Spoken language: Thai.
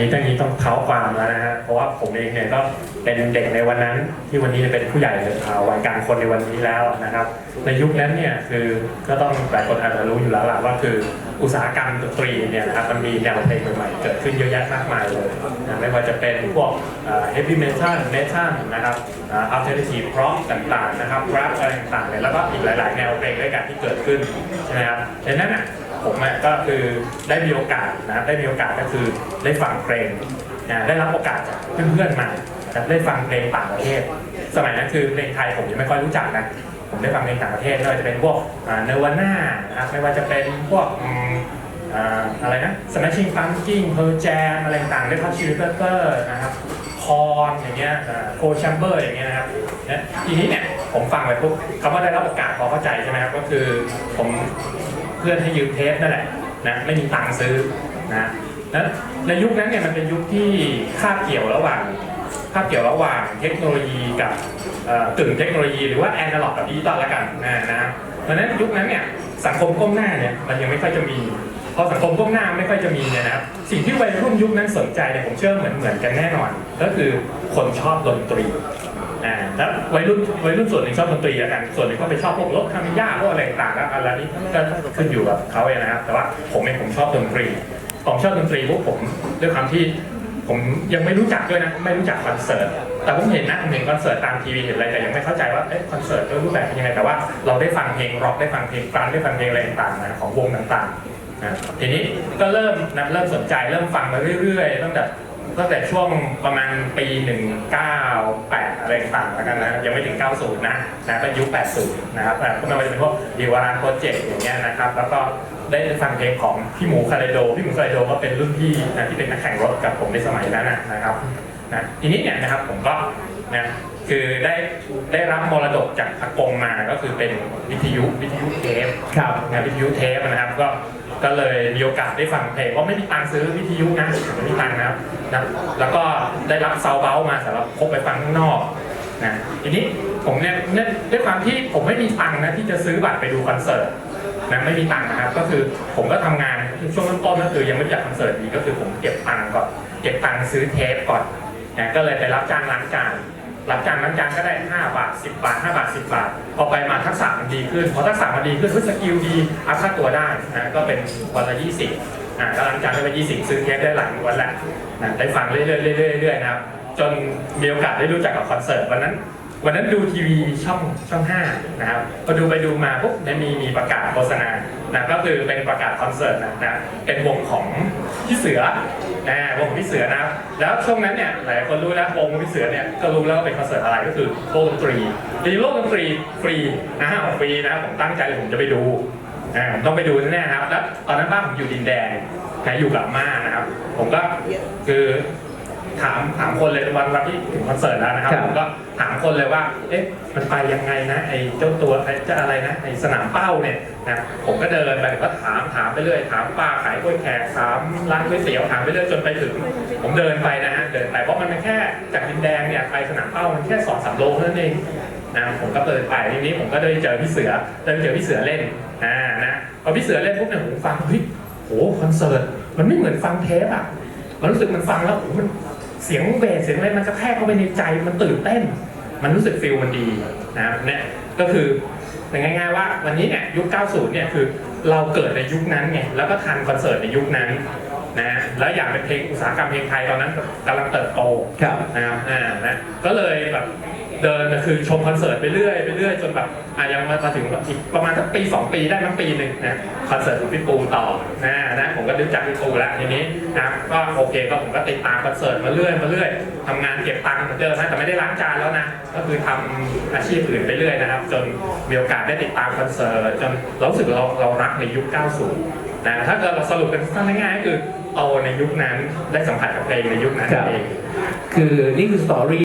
นี้ตั้งนี้ต้องเท้าความแล้วนะฮะเพราะว่าผมเองเนี่ยก็เป็นเด็กในวันนั้น ที่วันนี้เป็นผู้ใหญ่วัยกลางคนในวันนี้แล้วนะครับ ในยุคนั้นเนี่ยคือก็ต้องหลายคนอาจจะรู้อยู่แล้วล่ะว่าคืออุตสาหกรรมดนตรีเนี่ยนะครับมันมีแนวเพลงใหม่ๆเกิดขึ้นเยอะแยะมากมายเลยนะไม่ว่าจะเป็นพวกเฮฟวี่เมทัลเมทัลนะครับอัลเทอร์เนทีฟร็อกต่างๆนะครับแรปอะไรต่างๆเนี่ยแล้วก็อีกหลาย ๆ แนวเพลงด้วยกันที่เกิดขึ้นใช่ไหมครับดังนั้นอะ ผมก็คือได้มีโอกาสนะครับได้มีโอกาสก็คือได้ฟังเพลงนะได้รับโอกาสจากเพื่อนๆมานะครับได้ฟังเพลงต่างประเทศ สมัยนั้นคือเพลงไทยผมยังไม่ค่อยรู้จักนะผมได้ฟังเพลงต่างประเทศไม่ว่าจะเป็นพวกเนวาน่านะครับไม่ว่าจะเป็นพวกอะไรนะ Smashing Pumpkins Pearl Jam อะไรต่างๆได้พัชชิลเปเปอร์นะครับคอนอย่างเงี้ยโคแชมเบอร์อย่างเงี้ยนะครับทีนี้เนี่ยผมฟังไปปุ๊บคำว่าได้รับโอกาสพอเข้าใจใช่ไหมครับก็คือผม เพื่อนให้ยืมเทปนั่นแหละนะไม่มีตังค์ซื้อนะแล้วในยุคนั้นเนี่ยมันเป็นยุคที่คาบเกี่ยวระหว่างภาพเกี่ยวระหว่างเทคโนโลยีกับเอ่อกึ่งเทคโนโลยีหรือว่าแอนะล็อกกับดิจิตอลล้วกันนะนะเพราะฉะนั้นยุคนั้นเนี่ยสังคมก้มหน้าเนี่ยมันยังไม่ค่อยจะมีพอสังคมก้มหน้าไม่ค่อยจะมีเนี่ยนะสิ่งที่วัยรุ่นยุคนั้นสนใจเนี่ยผมเชื่อเหมือนเหมือนกันแน่นอน ก็คือคนชอบดนตรี อ่าแล้ววัยรุ่นวัยรุ่นส่วนหนึ่งชอบดนตรีแล้วกันส่วนหนึ่งก็ไปชอบพวกรถคามิยาพวกอะไรต่างๆแล้วอะไรนี้ก็ขึ้นอยู่กับเขาเองนะครับ แต่ว่าผมเองผมชอบดนตรีผมชอบดนตรีพวกผมด้วยความที่ผมยังไม่รู้จักด้วยนะไม่รู้จักคอนเสิร์ตแต่ผมเห็นนะผมเห็นคอนเสิร์ตตามทีวีเห็นอะไรแต่ยังไม่เข้าใจว่าเอ๊ะคอนเสิร์ตรูปแบบเป็นยังไงแต่ว่าเราได้ฟังเพลงร็อกได้ฟังเพลงกรันได้ฟังเพลงอะไรต่างๆนะของวงต่างๆนะทีนี้ก็เริ่มนะเริ่มสนใจเริ่มฟังมาเรื่อยๆตั้งแต่ ตั้งแต่ช่วงประมาณปี 198 อะไรต่างๆแล้วกันนะยังไม่ถึง 90 นะนะเป็นยุค 80 นะครับอ่ก็ไม่ว่าจะเป็นพวกดีวารานโปรเจกต์อย่างเงี้ยนะครับแล้วก็ได้ฟังเพลงของพี่หมูคาราโดพี่หมูคาราโดก็เป็นรุ่นพี่นะที่เป็นนักแข่งรถกับผมในสมัยนั้นนะนะครับนะทีนี้เนี่ยนะครับผมก็ นะคือได้ได้รับมรดกจากอากงมาก็คือเป็นวิทยุวิทยุเทปครับงานวิทยุเทปนะครับก็ก็เลยมีโอกาสได้ฟังเพลงเพราะไม่มีตังค์ซื้อวิทยุนะไม่มีตังค์นะครับนะแล้วก็ได้รับซาวเบลมาสำหรับพกไปฟังข้างนอกนะทีนี้ผมเนี่ยเนี่ยด้วยความที่ผมไม่มีตังค์นะที่จะซื้อบัตรไปดูคอนเสิร์ตนะไม่มีตังค์นะครับก็คือผมก็ทำงานช่วงต้นๆก็คือยังไม่รู้จักคอนเสิร์ตดีก็คือผมเก็บตังค์ก่อนเก็บตังค์ซื้อเทปก่อนนะก็เลยไปรับจ้างล้างจาน รับจ้างล้างจานก็ได้ 5 บาท 10 บาท 5 บาท 10 บาท พอไปมาทักษะมันดีขึ้น พอทักษะมันดีขึ้นสกิลดีอัพค่าตัวได้นะก็เป็นวันละ 20อ่าก็ล้างจานได้ไป20 ซื้อเทปได้หลายวันและนะได้ฟังเรื่อยๆเรื่อยๆเรื่อยๆนะครับจนมีโอกาสได้รู้จักกับคอนเสิร์ตวันนั้นวันนั้นดูทีวีช่องช่อง5นะครับพอดูไปดูมาปุ๊บเนี่ยมีมีประกาศโฆษณานะก็คือเป็นประกาศคอนเสิร์ตนะนะเป็นวงของพี่เสือ แน่วงของพี่เสือนะครับแล้วช่วงนั้นเนี่ยหลายคนรู้แล้ววงพี่เสือเนี่ยก็รู้แล้วว่าเป็นคอนเสิร์ตอะไรก็คือโลกดนตรีทีโลกดนตรีฟรีนะฮะฟรีนะครับผมตั้งใจเลยผมจะไปดูอ่าผมต้องไปดูแน่ๆนะครับแล้วตอนนั้นบ้านผมอยู่ดินแดงนะอยู่กับม่านะครับ ผมก็คือ ถามถามคนเลยวันวันที่ถึงคอนเสิร์ตแล้วนะครับครับ ผมก็ถามคนเลยว่า เอ๊ะมันไปยังไงนะไอ้เจ้าตัวไอ้เจ้าอะไรนะไอ้สนามเป้าเนี่ยนะผมก็เดินไปก็ถามถามไปเรื่อยถามป้าขายกล้วยแขกถามร้านก๋วยเตี๋ยวถามไปเรื่อยจนไปถึง ผมเดินไปนะฮะเดินไปเพราะมันแค่จากดินแดงเนี่ยไปสนามเป้ามันแค่สองสามโลเท่านั้นเองนะผมก็เดินไปทีนี้ผมก็ได้เจอพี่เสือได้เจอพี่เสือเล่นอ่านะพอพี่เสือเล่นปุ๊บเนี่ยผมฟังเฮ้ย โหคอนเสิร์ตมันไม่เหมือนฟังเทปอะ มันรู้สึกมันฟังแล้วโอ้โหมัน เสียงเบสเสียงอะไรมันกระแทกเข้าไปในใจมันตื่นเต้น มันรู้สึกฟิลมันดีนะครับเนี่ยก็คือเป็นง่ายๆว่าวันนี้เนี่ยยุค 90 เนี่ยคือเราเกิดในยุคนั้นไงแล้วก็ทันคอนเสิร์ตในยุคนั้นนะแล้วอยากเป็นเพลงอุตสาหกรรมเพลงไทยตอนนั้นกำลังเติบโตครับนะครับอ่านะก็เลยแบบ เดินคือชมคอนเสิร์ตไปเรื่อยไปเรื่อยจนแบบอะยังมาถึงอีกประมาณสักปีสองปีได้มั้งปีหนึ่งนะคอนเสิร์ตของพี่ปูต่อนะนะผมก็รู้จักพี่ปูแล้วทีนี้นะก็โอเคก็ผมก็ติดตามคอนเสิร์ตมาเรื่อยมาเรื่อยทำงานเก็บตังค์เหมือนเดิมนะแต่ไม่ได้ล้างจานแล้วนะก็คือทำอาชีพอื่นไปเรื่อยนะครับ จนมีโอกาสได้ติดตามคอนเสิร์ตจนเรารู้สึกเราเรารักในยุค 90 นะถ้าเกิดเราสรุปกันสั้นง่ายๆก็คือโตในยุคนั้นได้สัมผัสกับเพลงในยุคนั้นเองคือนี่คือสตอรี่